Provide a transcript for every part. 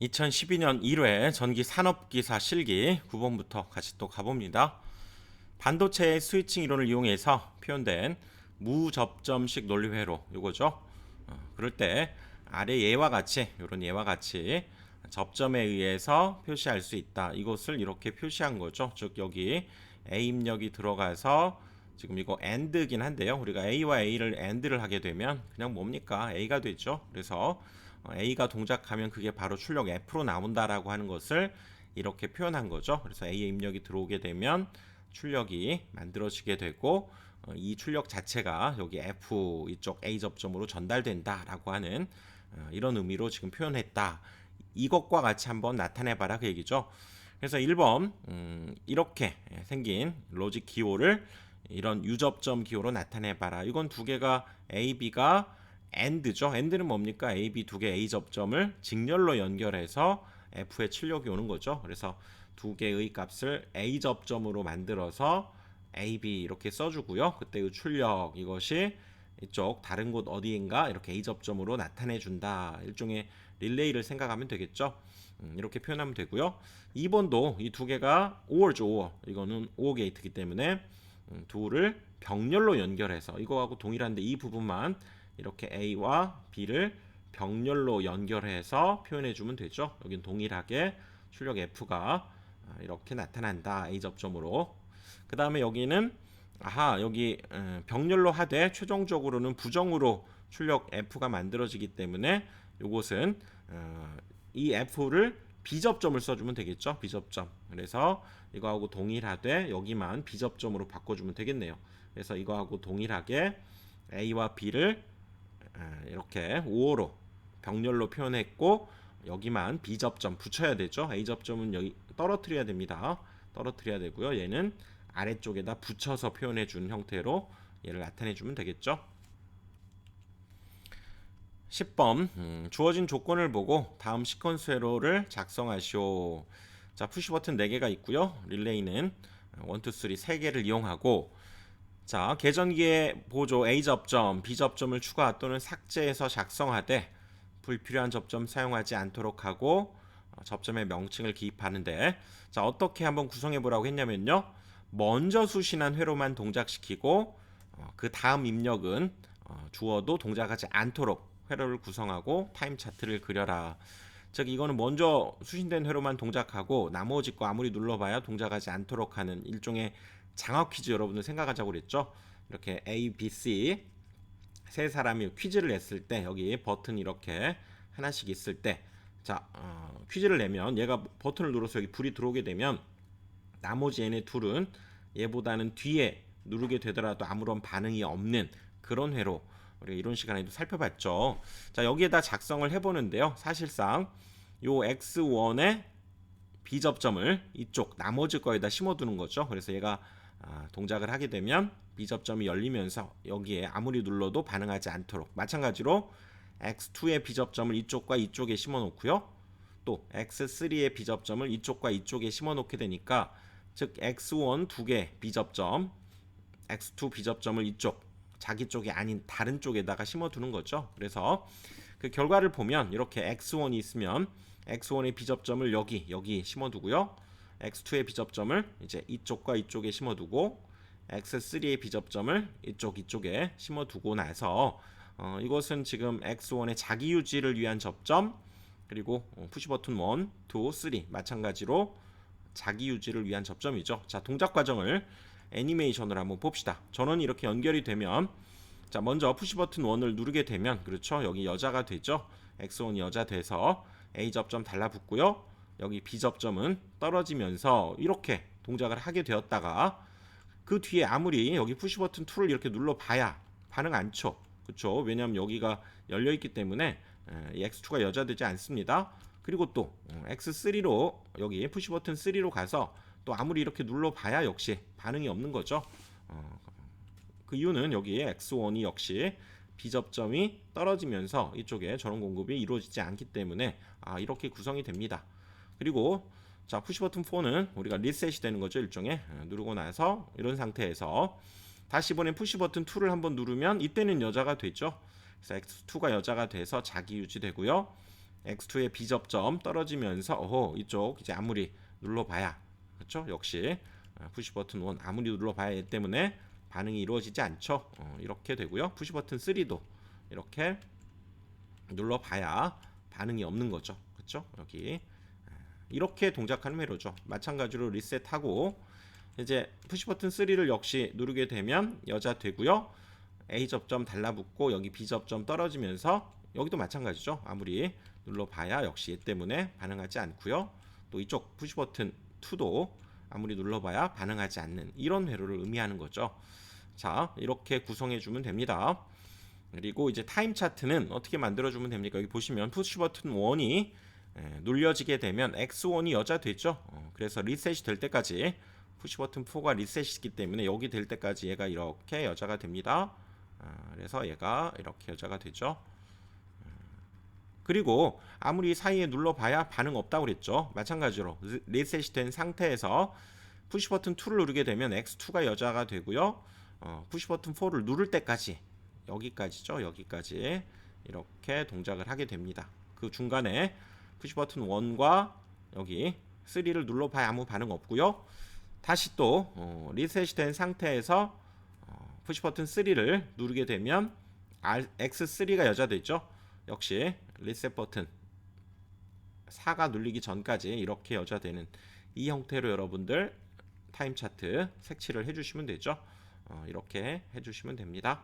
2012년 1회 전기 산업기사 실기 9번부터 같이 또 가봅니다. 반도체의 스위칭 이론을 이용해서 표현된 무접점식 논리회로 요거죠. 어, 그럴 때 아래 예와 같이 이런 예와 같이 접점에 의해서 표시할 수 있다. 이것을 이렇게 표시한 거죠. 즉 여기 A 입력이 들어가서 지금 이거 AND긴 한데요. 우리가 A와 A를 AND를 하게 되면 그냥 뭡니까? A가 되죠. 그래서 어, A가 동작하면 그게 바로 출력 F로 나온다라고 하는 것을 이렇게 표현한 거죠. 그래서 A의 입력이 들어오게 되면 출력이 만들어지게 되고 어, 이 출력 자체가 여기 F 이쪽 A 접점으로 전달된다라고 하는 어, 이런 의미로 지금 표현했다. 이것과 같이 한번 나타내봐라 그 얘기죠. 그래서 1번 음, 이렇게 생긴 로직 기호를 이런 유접점 기호로 나타내봐라. 이건 두 개가 A, B가 AND죠. AND는 뭡니까? A, B 두 개 A 접점을 직렬로 연결해서 F에 출력이 오는 거죠. 그래서 두 개의 값을 A 접점으로 만들어서 A, B 이렇게 써주고요. 그때의 출력 이것이 이쪽 다른 곳 어디인가 이렇게 A 접점으로 나타내 준다. 일종의 릴레이를 생각하면 되겠죠. 음, 이렇게 표현하면 되고요. 2번도 이 두 개가 OR죠. OR. 이거는 OR 게이트이기 때문에 음, 둘을 병렬로 연결해서 이거하고 동일한데 이 부분만 이렇게 A와 B를 병렬로 연결해서 표현해 주면 되죠. 여긴 동일하게 출력 F가 아, 이렇게 나타난다. A 접점으로. 그 다음에 여기는 아하 여기 어, 병렬로 하되 최종적으로는 부정으로 출력 F가 만들어지기 때문에 이것은 어, 이 F를 비접점을 써주면 되겠죠. 비접점. 그래서 이거하고 동일하되 여기만 비접점으로 바꿔주면 되겠네요. 그래서 이거하고 동일하게 A와 B를 이렇게 5호로 병렬로 표현했고 여기만 B접점 붙여야 되죠. A접점은 여기 떨어뜨려야 됩니다. 떨어뜨려야 되고요. 얘는 아래쪽에다 붙여서 표현해 준 형태로 얘를 나타내 주면 되겠죠. 10번 음, 주어진 조건을 보고 다음 시퀀스 회로를 작성하시오. 자 푸시 버튼 4개가 있고요. 릴레이는 1, 2, 3 3개를 이용하고 자, 계전기에 보조 A 접점, B 접점을 추가 또는 삭제해서 작성하되 불필요한 접점 사용하지 않도록 하고 어, 접점의 명칭을 기입하는데 자, 어떻게 한번 구성해 보라고 했냐면요. 먼저 수신한 회로만 동작시키고 어, 그 다음 입력은 어, 주어도 동작하지 않도록 회로를 구성하고 타임 차트를 그려라. 즉 이거는 먼저 수신된 회로만 동작하고 나머지 거 아무리 눌러봐야 동작하지 않도록 하는 일종의 장학 퀴즈 여러분들 생각하자고 그랬죠. 이렇게 A, B, C 세 사람이 퀴즈를 냈을 때 여기 버튼 이렇게 하나씩 있을 때 자, 어, 퀴즈를 내면 얘가 버튼을 눌러서 여기 불이 들어오게 되면 나머지 얘네 둘은 얘보다는 뒤에 누르게 되더라도 아무런 반응이 없는 그런 회로 우리가 이런 시간에도 살펴봤죠. 자, 여기에다 작성을 해보는데요. 사실상 요 x1의 비접점을 이쪽 나머지 거에다 심어두는 거죠. 그래서 얘가 아, 동작을 하게 되면 비접점이 열리면서 여기에 아무리 눌러도 반응하지 않도록 마찬가지로 x2의 비접점을 이쪽과 이쪽에 심어 놓고요. 또 x3의 비접점을 이쪽과 이쪽에 심어 놓게 되니까 즉 x1 두 개 비접점 x2 비접점을 이쪽 자기 쪽이 아닌 다른 쪽에다가 심어 두는 거죠. 그래서 그 결과를 보면 이렇게 x1이 있으면 x1의 비접점을 여기 여기 심어 두고요. X2의 비접점을 이제 이쪽과 이쪽에 심어두고 x3의 비접점을 이쪽 이쪽에 심어두고 나서 어, 이것은 지금 x1의 자기 유지를 위한 접점 그리고 푸시 버튼 1, 2, 3 마찬가지로 자기 유지를 위한 접점이죠. 자 동작 과정을 애니메이션으로 한번 봅시다. 전원이 이렇게 연결이 되면 자 먼저 푸시 버튼 1을 누르게 되면 그렇죠. 여기 여자가 되죠. x1이 여자 돼서 A 접점 달라붙고요. 여기 B접점은 떨어지면서 이렇게 동작을 하게 되었다가 그 뒤에 아무리 여기 푸시 버튼 2를 이렇게 눌러 봐야 반응 안 쳐. 그렇죠? 왜냐하면 여기가 열려 있기 때문에 X2가 여자되지 않습니다. 그리고 또 어, X3로 여기 푸시 버튼 3로 가서 또 아무리 이렇게 눌러 봐야 역시 반응이 없는 거죠. 어, 그 이유는 여기에 X1이 역시 비접점이 떨어지면서 이쪽에 전원 공급이 이루어지지 않기 때문에 아, 이렇게 구성이 됩니다. 그리고 자 푸시 버튼 4는 우리가 리셋이 되는 거죠 일종의 어, 누르고 나서 이런 상태에서 다시 이번엔 푸시 버튼 2를 한번 누르면 이때는 여자가 되죠 그래서 X2가 여자가 돼서 자기 유지되고요 X2의 비접점 떨어지면서 어허 이쪽 이제 아무리 눌러봐야 그렇죠? 역시 어, 푸시 버튼 1 아무리 눌러봐야 얘 때문에 반응이 이루어지지 않죠. 어, 이렇게 되고요. 푸시 버튼 3도 이렇게 눌러봐야 반응이 없는 거죠. 그렇죠? 여기 아, 이렇게 동작하는 회로죠. 마찬가지로 리셋하고 이제 푸시 버튼 3를 역시 누르게 되면 여자 되고요. A 접점 달라붙고 여기 B 접점 떨어지면서 여기도 마찬가지죠. 아무리 눌러봐야 역시 얘 때문에 반응하지 않고요. 또 이쪽 푸시 버튼 2도 아무리 눌러봐야 반응하지 않는 이런 회로를 의미하는 거죠. 자 이렇게 구성해 주면 됩니다. 그리고 이제 타임 차트는 어떻게 만들어 주면 됩니까? 여기 보시면 푸시 버튼 1이 눌려지게 되면 X1이 여자 되죠. 어, 그래서 리셋이 될 때까지 푸시 버튼 4가 리셋이기 때문에 여기 될 때까지 얘가 이렇게 여자가 됩니다. 아, 그래서 얘가 이렇게 여자가 되죠. 그리고 아무리 사이에 눌러봐야 반응 없다고 그랬죠. 마찬가지로 리- 리셋이 된 상태에서 푸시 버튼 2를 누르게 되면 X2가 여자가 되고요. 어, 푸시 버튼 4를 누를 때까지 여기까지죠. 여기까지 이렇게 동작을 하게 됩니다. 그 중간에 푸시 버튼 1과 여기 3를 눌러봐야 아무 반응 없고요. 다시 또 어, 리셋이 된 상태에서 어, 푸시 버튼 3를 누르게 되면 R, X3가 여자 되죠. 역시 리셋 버튼 4가 눌리기 전까지 이렇게 여자 되는 이 형태로 여러분들 타임 차트 색칠을 해주시면 되죠. 어, 이렇게 해주시면 됩니다.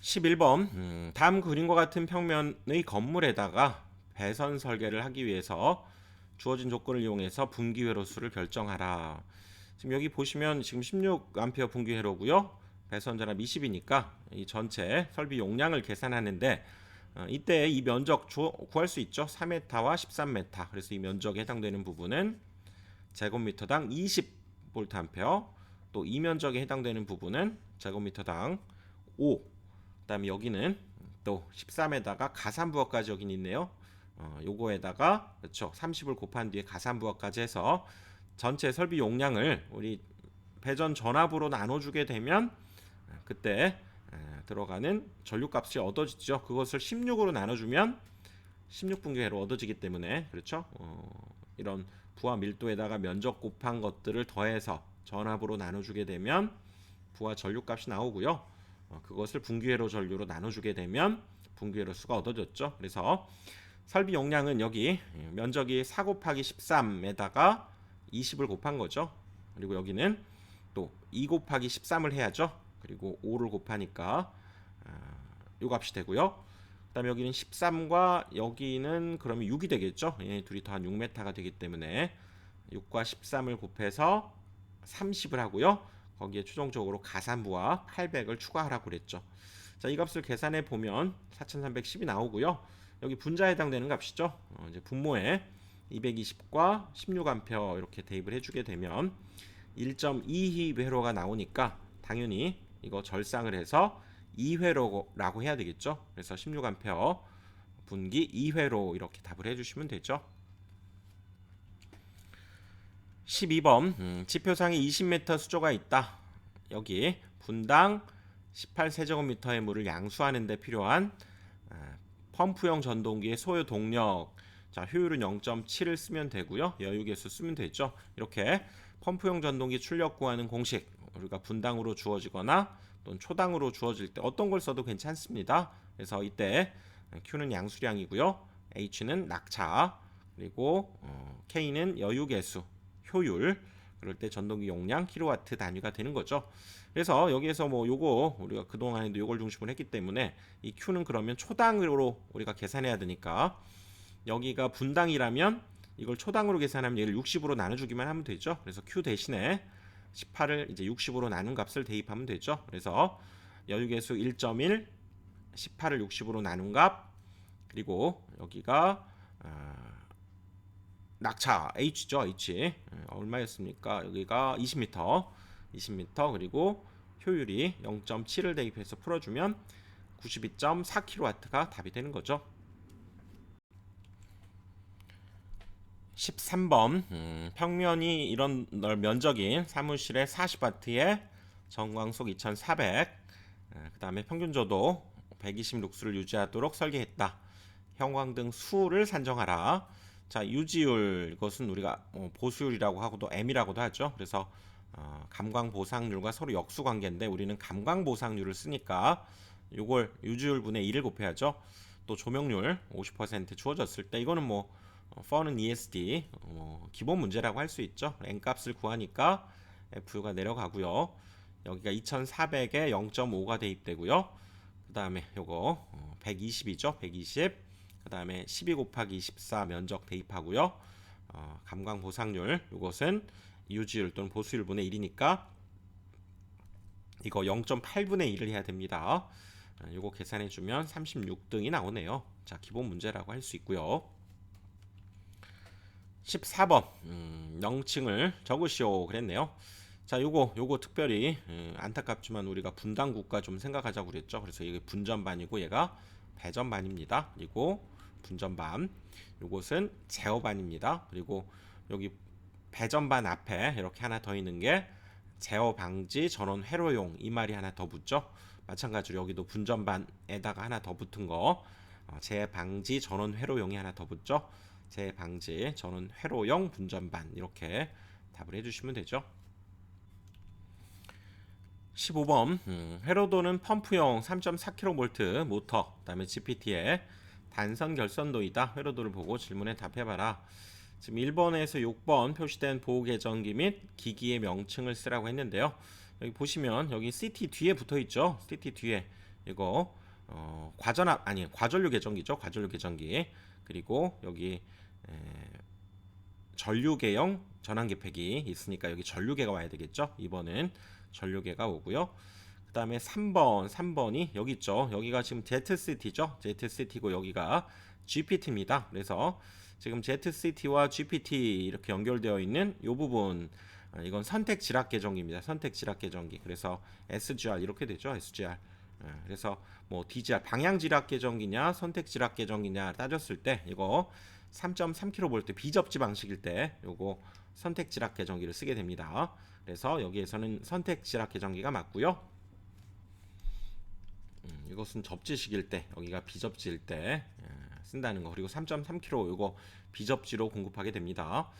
11번 음, 다음 그림과 같은 평면의 건물에다가 배선 설계를 하기 위해서 주어진 조건을 이용해서 분기 회로 수를 결정하라. 지금 여기 보시면 지금 16A 분기 회로고요. 배선 전압 20이니까 이 전체 설비 용량을 계산하는데 어, 이때 이 면적 주, 구할 수 있죠. 3m와 13m. 그래서 이 면적에 해당되는 부분은 제곱미터당 20V 암페어. 또 이 면적에 해당되는 부분은 제곱미터당 5. 그다음에 여기는 또 13에다가 가산부하까지 여긴 있네요. 어, 요거에다가 그렇죠. 30을 곱한 뒤에 가산부하까지 해서 전체 설비 용량을 우리 배전 전압으로 나눠주게 되면 그때 에, 들어가는 전류값이 얻어지죠. 그것을 16으로 나눠주면 16분기회로 얻어지기 때문에 그렇죠. 어, 이런 부하 밀도에다가 면적 곱한 것들을 더해서 전압으로 나눠주게 되면 부하 전류값이 나오고요. 어, 그것을 분기회로 전류로 나눠주게 되면 분기회로 수가 얻어졌죠. 그래서 설비 용량은 여기 면적이 4 곱하기 13에다가 20을 곱한 거죠. 그리고 여기는 또 2 곱하기 13을 해야죠. 그리고 5를 곱하니까 아, 요 값이 되고요. 그다음에 여기는 13과 여기는 그러면 6이 되겠죠. 예, 둘이 더한 6m가 되기 때문에 6과 13을 곱해서 30을 하고요. 거기에 최종적으로 가산부와 800을 추가하라고 그랬죠. 자, 이 값을 계산해 보면 4310이 나오고요. 여기 분자에 해당되는 값이죠. 어, 이제 분모에 220과 16A 이렇게 대입을 해주게 되면 1.22 회로가 나오니까 당연히 이거 절상을 해서 2회로라고 해야 되겠죠. 그래서 16A 분기 2회로 이렇게 답을 해주시면 되죠. 12번. 음, 지표상에 20m 수조가 있다. 여기 분당 18세제곱미터의 물을 양수하는 데 필요한 아, 펌프용 전동기의 소요 동력. 자 효율은 0.7을 쓰면 되고요. 여유계수 쓰면 되죠. 이렇게 펌프용 전동기 출력 구하는 공식 우리가 분당으로 주어지거나 또는 초당으로 주어질 때 어떤 걸 써도 괜찮습니다. 그래서 이때 Q는 양수량이고요. H는 낙차 그리고 어, K는 여유계수 효율 그럴 때 전동기 용량 킬로와트 단위가 되는 거죠. 그래서 여기에서 뭐 요거 우리가 그동안에도 요걸 중심으로 했기 때문에 이 Q는 그러면 초당으로 우리가 계산해야 되니까 여기가 분당이라면 이걸 초당으로 계산하면 얘를 60으로 나눠주기만 하면 되죠. 그래서 Q 대신에 18을 이제 60으로 나눈 값을 대입하면 되죠. 그래서 여유계수 1.1 18을 60으로 나눈 값 그리고 여기가 아, 낙차 H죠 H 예, 얼마였습니까 여기가 20m 20m 그리고 효율이 0.7을 대입해서 풀어주면 92.4kW가 답이 되는 거죠 13번 음, 평면이 이런 넓 면적인 사무실의 40와트에 전광속 2400 그 다음에 평균 저도 120 룩스를 유지하도록 설계했다. 형광등 수를 산정하라. 자, 유지율 이것은 우리가 뭐 보수율이라고 하고도 M이라고도 하죠. 그래서 어, 감광 보상률과 서로 역수 관계인데 우리는 감광 보상률을 쓰니까 이걸 유지율 분의 2를 곱해야죠. 또 조명률 50% 주어졌을 때 이거는 뭐 어, f는 ESD 어, 기본 문제라고 할 수 있죠. n 값을 구하니까 F가 내려가고요. 여기가 2,400에 0.5가 대입되고요. 그 다음에 요거 120이죠. 120. 그 다음에 12 곱하기 24 면적 대입하고요. 어, 감광 보상률 요것은 유지율 또는 보수율 분의 1이니까 이거 0.8분의 1을 해야 됩니다. 어, 요거 계산해 주면 36등이 나오네요. 자, 기본 문제라고 할 수 있고요. 14번 음, 명칭을 적으시오 그랬네요. 자, 요거 요거 특별히 음, 안타깝지만 우리가 분당 국가 좀 생각하자고 그랬죠. 그래서 이게 분전반이고 얘가 배전반입니다. 그리고 분전반. 요것은 제어반입니다. 그리고 여기 배전반 앞에 이렇게 하나 더 있는 게 제어 방지 전원 회로용 이 말이 하나 더 붙죠. 마찬가지로 여기도 분전반에다가 하나 더 붙은 거 어, 재방지 전원 회로용이 하나 더 붙죠. 재방지 전원 회로용 분전반 이렇게 답을 해주시면 되죠. 15번 음, 회로도는 펌프용 3.4kV 모터 그다음에 GPT의 단선 결선도이다. 회로도를 보고 질문에 답해봐라. 지금 1번에서 6번 표시된 보호 계정기 및 기기의 명칭을 쓰라고 했는데요. 여기 보시면 여기 CT 뒤에 붙어 있죠. CT 뒤에 이거 어, 과전압 아니 과전류 계정기죠. 과전류 계정기 그리고 여기 에, 전류계형 전환계팩이 있으니까 여기 전류계가 와야 되겠죠. 2번은 전류계가 오고요. 그 다음에 3번, 3번이 여기 있죠. 여기가 지금 ZCT죠. ZCT고 여기가 GPT입니다. 그래서 지금 ZCT와 GPT 이렇게 연결되어 있는 이 부분 아, 이건 선택 지락 계정기입니다. 선택 지락 계정기. 그래서 SGR 이렇게 되죠. SGR. 아, 그래서 뭐 DGR 방향 지락 계정기냐 선택 지락 계정기냐 따졌을 때 이거 3.3kV 비접지 방식일 때 요거 선택 지락 계정기를 쓰게 됩니다. 그래서 여기에서는 선택 지락 계정기가 맞고요. 음, 이것은 접지식일 때 여기가 비접지일 때 예, 쓴다는 거 그리고 3.3kg 이거 비접지로 공급하게 됩니다.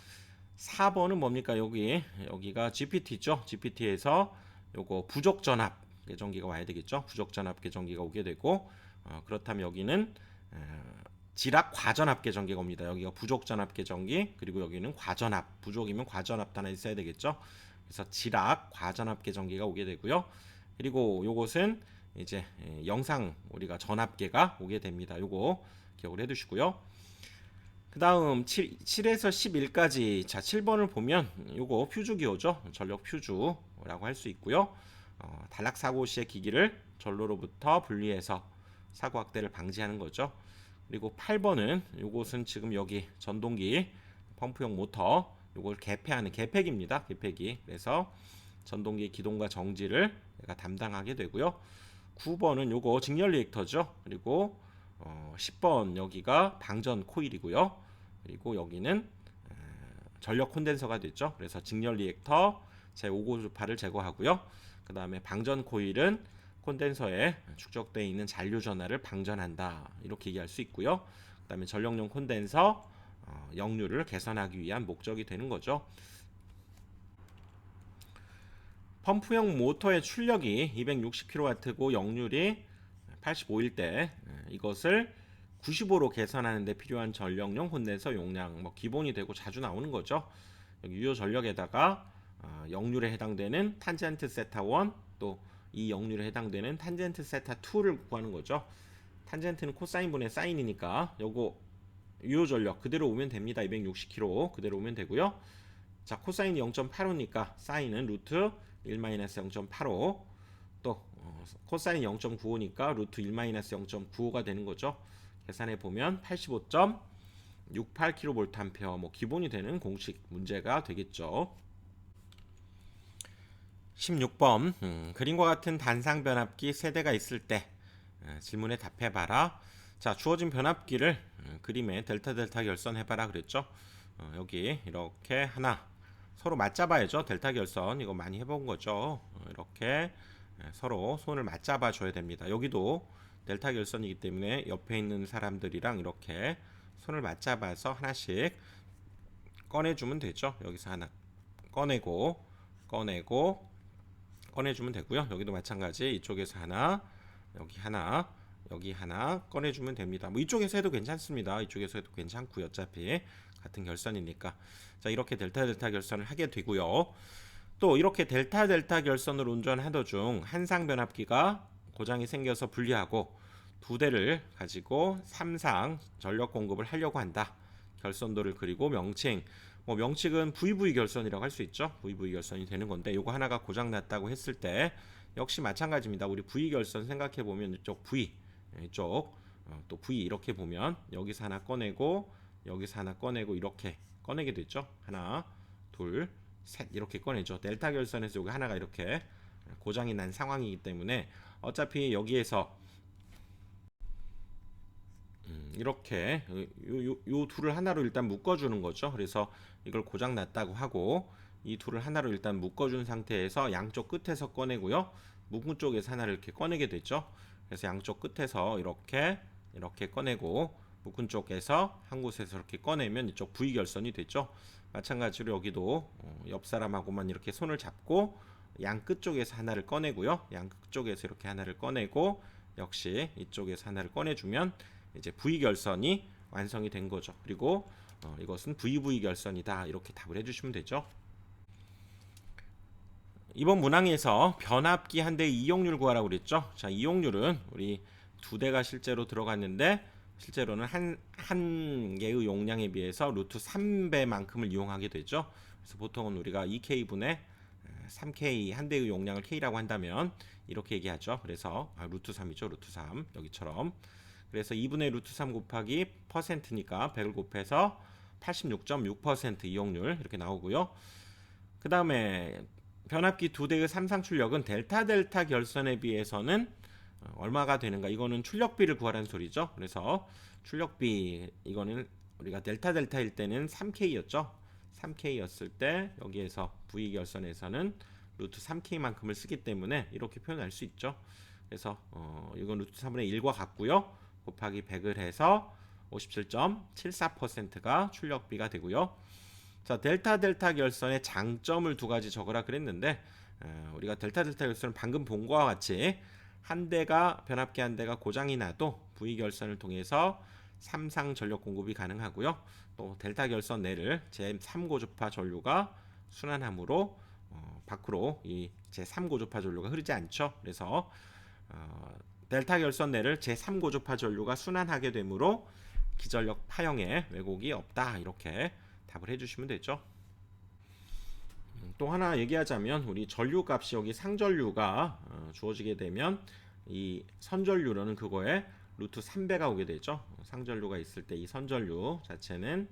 4번은 뭡니까 여기 여기가 GPT죠. GPT에서 요거 부족 전압 계정기가 와야 되겠죠. 부족 전압 계정기가 오게 되고 어, 그렇다면 여기는 어, 지락 과전압 계정기가 옵니다. 여기가 부족 전압 계정기 그리고 여기는 과전압 부족이면 과전압 하나 있어야 되겠죠. 그래서 지락 과전압 계정기가 오게 되고요. 그리고 요것은 이제 예, 영상 우리가 전압계가 오게 됩니다. 요거 기억을 해두시고요. 그 다음 7, 7에서 11까지 자 7번을 보면 요거 퓨즈 기호죠. 전력 퓨즈라고 할 수 있고요. 어, 단락 사고 시의 기기를 전로로부터 분리해서 사고 확대를 방지하는 거죠. 그리고 8번은 요것은 지금 여기 전동기 펌프용 모터 요걸 개폐하는 개폐기입니다. 개폐기. 그래서 전동기 기동과 정지를 내가 담당하게 되고요. 9번은 요거 직렬 리액터죠. 그리고 어, 10번 여기가 방전 코일이고요. 그리고 여기는 에, 전력 콘덴서가 됐죠. 그래서 직렬 리액터 제 5고 주파를 제거하고요. 그 다음에 방전 코일은 콘덴서에 축적되어 있는 잔류 전하를 방전한다. 이렇게 얘기할 수 있고요. 그 다음에 전력용 콘덴서 어, 역류를 개선하기 위한 목적이 되는 거죠. 펌프용 모터의 출력이 260kW고 역률이 85일 때 이것을 95로 개선하는 데 필요한 전력용 콘덴서 용량 뭐 기본이 되고 자주 나오는 거죠. 유효 전력에다가 어, 역률에 해당되는 탄젠트 세타 1또 이 역률에 해당되는 탄젠트 세타 2를 구하는 거죠. 탄젠트는 코사인 분의 사인이니까 요거 유효 전력 그대로 오면 됩니다. 260km 그대로 오면 되고요. 자, 코사인이 0.85니까 사인은 루트 1-0.85 또 어, 코사인 0.95니까 루트 1-0.95가 되는 거죠. 계산해 보면 85.68kVA 뭐 기본이 되는 공식 문제가 되겠죠. 16번 음, 그림과 같은 단상 변압기 세대가 있을 때 에, 질문에 답해봐라. 자 주어진 변압기를 음, 그림에 델타 델타 결선해봐라 그랬죠. 어, 여기 이렇게 하나 서로 맞잡아야죠. 델타 결선 이거 많이 해본 거죠. 어, 이렇게 에, 서로 손을 맞잡아 줘야 됩니다. 여기도 델타 결선이기 때문에 옆에 있는 사람들이랑 이렇게 손을 맞잡아서 하나씩 꺼내주면 되죠. 여기서 하나 꺼내고 꺼내고 꺼내주면 되고요. 여기도 마찬가지 이쪽에서 하나 여기 하나 여기 하나 꺼내주면 됩니다. 뭐 이쪽에서 해도 괜찮습니다. 이쪽에서 해도 괜찮고요. 어차피 같은 결선이니까 자 이렇게 델타 델타 결선을 하게 되고요. 또 이렇게 델타 델타 결선을 운전하던 중 한상 변압기가 고장이 생겨서 분리하고 두 대를 가지고 삼상 전력 공급을 하려고 한다. 결선도를 그리고 명칭 뭐 명칭은 VV 결선이라고 할 수 있죠. VV 결선이 되는 건데 요거 하나가 고장 났다고 했을 때 역시 마찬가지입니다. 우리 V 결선 생각해 보면 이쪽 V 이쪽 어, 또 V 이렇게 보면 여기서 하나 꺼내고 여기서 하나 꺼내고 이렇게 꺼내게 됐죠. 하나, 둘, 셋 이렇게 꺼내죠. 델타 결선에서 여기 하나가 이렇게 고장이 난 상황이기 때문에 어차피 여기에서 음, 이렇게 요, 요, 요 둘을 하나로 일단 묶어주는 거죠. 그래서 이걸 고장 났다고 하고 이 둘을 하나로 일단 묶어준 상태에서 양쪽 끝에서 꺼내고요. 묶은 쪽에서 하나를 이렇게 꺼내게 되죠. 그래서 양쪽 끝에서 이렇게 이렇게 꺼내고 묶은 쪽에서 한 곳에서 이렇게 꺼내면 이쪽 V 결선이 됐죠. 마찬가지로 여기도 어, 옆 사람하고만 이렇게 손을 잡고 양 끝 쪽에서 하나를 꺼내고요. 양 끝 쪽에서 이렇게 하나를 꺼내고 역시 이쪽에서 하나를 꺼내주면 이제 V 결선이 완성이 된 거죠. 그리고 어, 이것은 VV 결선이다 이렇게 답을 해주시면 되죠. 이번 문항에서 변압기 한 대의 이용률 구하라고 그랬죠. 자, 이용률은 우리 두 대가 실제로 들어갔는데 실제로는 한, 한 개의 용량에 비해서 루트 3배만큼을 이용하게 되죠. 그래서 보통은 우리가 2K분의 3K 한 대의 용량을 K라고 한다면 이렇게 얘기하죠. 그래서 아, 루트 3이죠. 루트 3 여기처럼 그래서 2분의 루트 3 곱하기 퍼센트니까 100을 곱해서 86.6% 이용률 이렇게 나오고요. 그 다음에 변압기 두 대의 삼상 출력은 델타 델타 결선에 비해서는 어, 얼마가 되는가? 이거는 출력비를 구하라는 소리죠. 그래서 출력비 이거는 우리가 델타 델타일 때는 3K였죠. 3K였을 때 여기에서 V 결선에서는 루트 3K만큼을 쓰기 때문에 이렇게 표현할 수 있죠. 그래서 어, 이건 루트 3분의 1과 같고요. 곱하기 100을 해서 57.74%가 출력비가 되고요. 자, 델타 델타 결선의 장점을 두 가지 적으라 그랬는데 어, 우리가 델타 델타 결선은 방금 본 거와 같이 한 대가 변압기 한 대가 고장이 나도 V 결선을 통해서 삼상 전력 공급이 가능하고요. 또 델타 결선 내를 제3고주파 전류가 순환함으로 어, 밖으로 이 제3고주파 전류가 흐르지 않죠. 그래서 어, 델타 결선 내를 제3고주파 전류가 순환하게 되므로 기전력 파형에 왜곡이 없다 이렇게 답을 해주시면 되죠. 음, 또 하나 얘기하자면 우리 전류 값이 여기 상전류가 어, 주어지게 되면 이 선전류로는 그거에 루트 3배가 오게 되죠. 상전류가 있을 때 이 선전류 자체는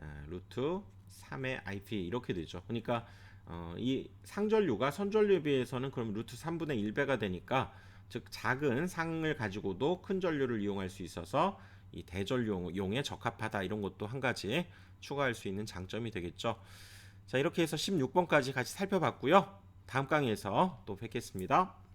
어, 루트 3의 IP 이렇게 되죠. 그러니까 어, 이 상전류가 선전류에 비해서는 그럼 루트 3분의 1배가 되니까 즉 작은 상을 가지고도 큰 전류를 이용할 수 있어서 이 대전류용에 적합하다 이런 것도 한 가지 추가할 수 있는 장점이 되겠죠. 자 이렇게 해서 16번까지 같이 살펴봤고요. 다음 강의에서 또 뵙겠습니다.